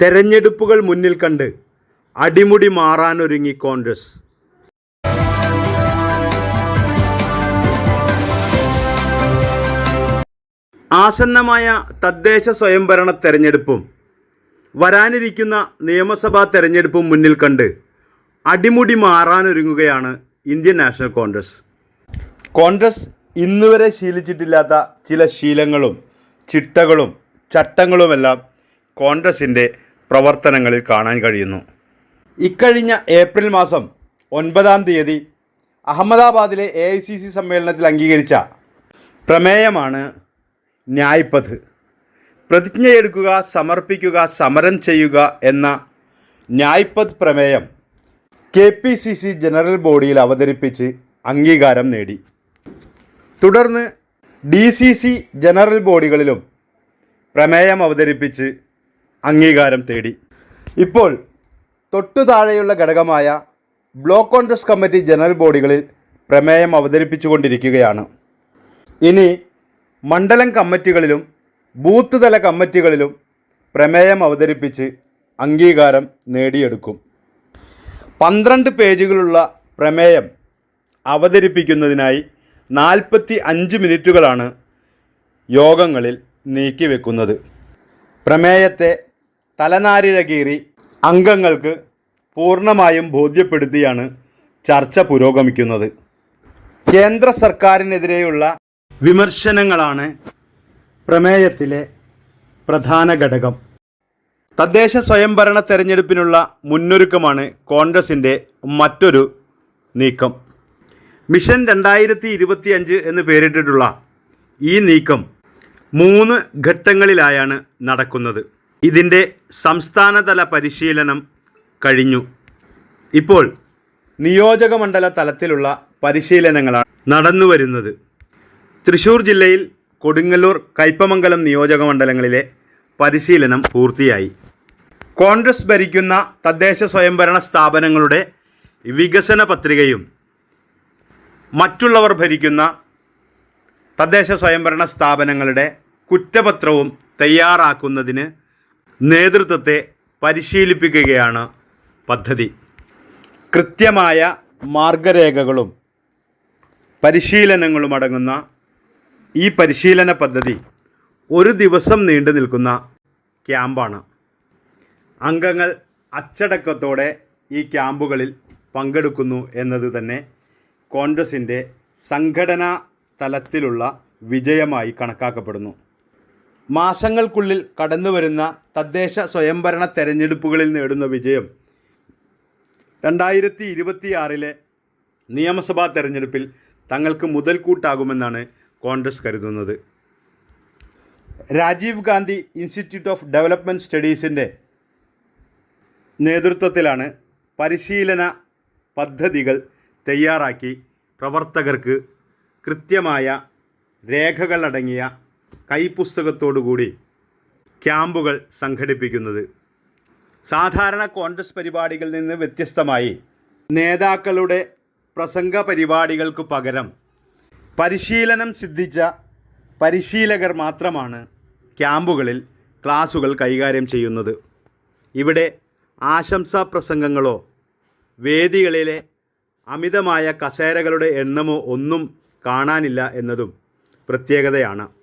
തെരഞ്ഞെടുപ്പുകൾ മുന്നിൽ കണ്ട് അടിമുടി മാറാനൊരുങ്ങി കോൺഗ്രസ്. ആസന്നമായ തദ്ദേശ സ്വയംഭരണ തെരഞ്ഞെടുപ്പും വരാനിരിക്കുന്ന നിയമസഭാ തെരഞ്ഞെടുപ്പും മുന്നിൽ കണ്ട് അടിമുടി മാറാനൊരുങ്ങുകയാണ് ഇന്ത്യൻ നാഷണൽ കോൺഗ്രസ്. കോൺഗ്രസ് ഇന്നുവരെ ശീലിച്ചിട്ടില്ലാത്ത ചില ശീലങ്ങളും ചിട്ടകളും ചട്ടങ്ങളുമെല്ലാം കോൺഗ്രസിന്റെ പ്രവർത്തനങ്ങളിൽ കാണാൻ കഴിയുന്നു. ഇക്കഴിഞ്ഞ ഏപ്രിൽ മാസം ഒൻപതാം തീയതി അഹമ്മദാബാദിലെ എ ഐ സി സി സമ്മേളനത്തിൽ അംഗീകരിച്ച പ്രമേയമാണ് ന്യായ്പത് പ്രതിജ്ഞയെടുക്കുക സമർപ്പിക്കുക സമരം ചെയ്യുക എന്ന ന്യായ്പത് പ്രമേയം K P C C general ബോഡിയിൽ അവതരിപ്പിച്ച് അംഗീകാരം നേടി. തുടർന്ന് ഡി സി സി ജനറൽ ബോഡികളിലും പ്രമേയം അവതരിപ്പിച്ച് അംഗീകാരം തേടി. ഇപ്പോൾ തൊട്ടു താഴെയുള്ള ഘടകമായ ബ്ലോക്ക് കോൺഗ്രസ് കമ്മിറ്റി ജനറൽ ബോഡികളിൽ പ്രമേയം അവതരിപ്പിച്ചുകൊണ്ടിരിക്കുകയാണ്. ഇനി മണ്ഡലം കമ്മിറ്റികളിലും ബൂത്ത് തല കമ്മിറ്റികളിലും പ്രമേയം അവതരിപ്പിച്ച് അംഗീകാരം നേടിയെടുക്കും. പന്ത്രണ്ട് പേജുകളുള്ള പ്രമേയം അവതരിപ്പിക്കുന്നതിനായി നാൽപ്പത്തി അഞ്ച് മിനിറ്റുകളാണ് യോഗങ്ങളിൽ നീക്കിവെക്കുന്നത്. പ്രമേയത്തെ തലനാരിഴ കീറി അംഗങ്ങൾക്ക് പൂർണമായും ബോധ്യപ്പെടുത്തിയാണ് ചർച്ച പുരോഗമിക്കുന്നത്. കേന്ദ്ര സർക്കാരിനെതിരെയുള്ള വിമർശനങ്ങളാണ് പ്രമേയത്തിലെ പ്രധാന ഘടകം. തദ്ദേശ സ്വയംഭരണ തെരഞ്ഞെടുപ്പിനുള്ള മുന്നൊരുക്കമാണ് കോൺഗ്രസിന്റെ മറ്റൊരു നീക്കം. മിഷൻ രണ്ടായിരത്തി ഇരുപത്തിയഞ്ച് എന്ന് പേരിട്ടിട്ടുള്ള ഈ നീക്കം മൂന്ന് ഘട്ടങ്ങളിലായാണ് നടക്കുന്നത്. ഇതിന്റെ സംസ്ഥാനതല പരിശീലനം കഴിഞ്ഞു. ഇപ്പോൾ നിയോജകമണ്ഡല തലത്തിലുള്ള പരിശീലനങ്ങളാണ് നടന്നു വരുന്നത് തൃശ്ശൂർ ജില്ലയിൽ കൊടുങ്ങല്ലൂർ കയ്പമംഗലം നിയോജക മണ്ഡലങ്ങളിലെ പരിശീലനം പൂർത്തിയായി. കോൺഗ്രസ് ഭരിക്കുന്ന തദ്ദേശ സ്വയംഭരണ സ്ഥാപനങ്ങളുടെ വികസന പത്രികയും മറ്റുള്ളവർ ഭരിക്കുന്ന തദ്ദേശ സ്വയംഭരണ സ്ഥാപനങ്ങളുടെ കുറ്റപത്രവും തയ്യാറാക്കുന്നതിന് നേതൃത്വത്തെ പരിശീലിപ്പിക്കുകയാണ് പദ്ധതി. കൃത്യമായ മാർഗരേഖകളും പരിശീലനങ്ങളും അടങ്ങുന്ന ഈ പരിശീലന പദ്ധതി ഒരു ദിവസം നീണ്ടു നിൽക്കുന്ന ക്യാമ്പാണ്. അംഗങ്ങൾ അച്ചടക്കത്തോടെ ഈ ക്യാമ്പുകളിൽ പങ്കെടുക്കുന്നു എന്നത് തന്നെ കോൺഗ്രസിന്റെ സംഘടനാ തലത്തിലുള്ള വിജയമായി കണക്കാക്കപ്പെടുന്നു. മാസങ്ങൾക്കുള്ളിൽ കടന്നുവരുന്ന തദ്ദേശ സ്വയംഭരണ തെരഞ്ഞെടുപ്പുകളിൽ നേടുന്ന വിജയം. രണ്ടായിരത്തി ഇരുപത്തിയാറിലെ നിയമസഭാ തെരഞ്ഞെടുപ്പിൽ തങ്ങൾക്ക് മുതൽക്കൂട്ടാകുമെന്നാണ് കോൺഗ്രസ് കരുതുന്നത്. Rajiv Gandhi institute of development സ്റ്റഡീസിന്റെ നേതൃത്വത്തിലാണ് പരിശീലന പദ്ധതികൾ തയ്യാറാക്കി പ്രവർത്തകർക്ക് കൃത്യമായ രേഖകളടങ്ങിയ കൈപ്പുസ്തകത്തോടുകൂടി ക്യാമ്പുകൾ സംഘടിപ്പിക്കുന്നത്. സാധാരണ കോൺഗ്രസ് പരിപാടികളിൽ നിന്ന് വ്യത്യസ്തമായി നേതാക്കളുടെ പ്രസംഗ പരിപാടികൾക്ക് പകരം പരിശീലനം സിദ്ധിച്ച പരിശീലകർ മാത്രമാണ് ക്യാമ്പുകളിൽ ക്ലാസുകൾ കൈകാര്യം ചെയ്യുന്നത്. ഇവിടെ ആശംസാ പ്രസംഗങ്ങളോ വേദികളിലെ അമിതമായ കസേരകളുടെ എണ്ണമോ ഒന്നും കാണാനില്ല എന്നതും പ്രത്യേകതയാണ്.